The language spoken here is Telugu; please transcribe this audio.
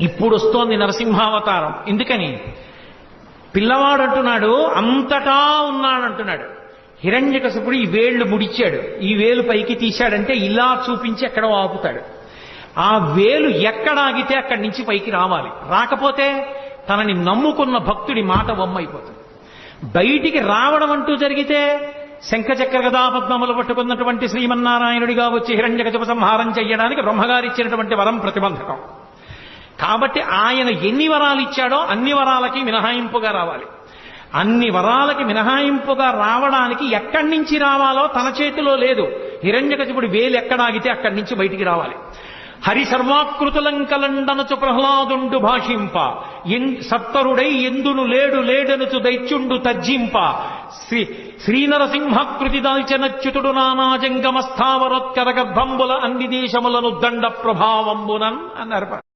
ఇప్పుడు వస్తోంది నరసింహావతారం. ఎందుకని? పిల్లవాడు అంటున్నాడు అంతటా ఉన్నాడంటున్నాడు. హిరణ్యకశపుడు ఈ వేళ్ళు ముడిచాడు. ఈ వేలు పైకి తీశాడంటే ఇలా చూపించి ఎక్కడో ఆపుతాడు. ఆ వేలు ఎక్కడ ఆగితే అక్కడి నుంచి పైకి రావాలి. రాకపోతే తనని నమ్ముకున్న భక్తుడి మాట బొమ్మైపోతుంది బయటికి రావడం అంటూ జరిగితే శంఖచక్ర గదాపద్మములు పట్టుకున్నటువంటి శ్రీమన్నారాయణుడిగా వచ్చి హిరణ్యకశప సంహారం చేయడానికి బ్రహ్మగారు ఇచ్చినటువంటి వరం ప్రతిబంధకం. కాబట్టి ఆయన ఎన్ని వరాలు ఇచ్చాడో అన్ని వరాలకి మినహాయింపుగా రావాలి. అన్ని వరాలకి మినహాయింపుగా రావడానికి ఎక్కడి నుంచి రావాలో తన చేతిలో లేదు. హిరణ్యకశిపుడి వేలు ఎక్కడాగితే అక్కడి నుంచి బయటికి రావాలి. హరి సర్వాకృతులంకలండనచు ప్రహ్లాదుండు భాషింప. ఎన్ సత్తరుడై ఎందును లేడు లేడనుచు దైత్యుండు తజ్జింప శ్రీ శ్రీనరసింహకృతి దాల్చనచ్యుతుడు నానాజంగమస్థావరోత్కర గర్భంబుల అన్ని దేశములను దండ ప్రభావంబునన్ అన్నారు.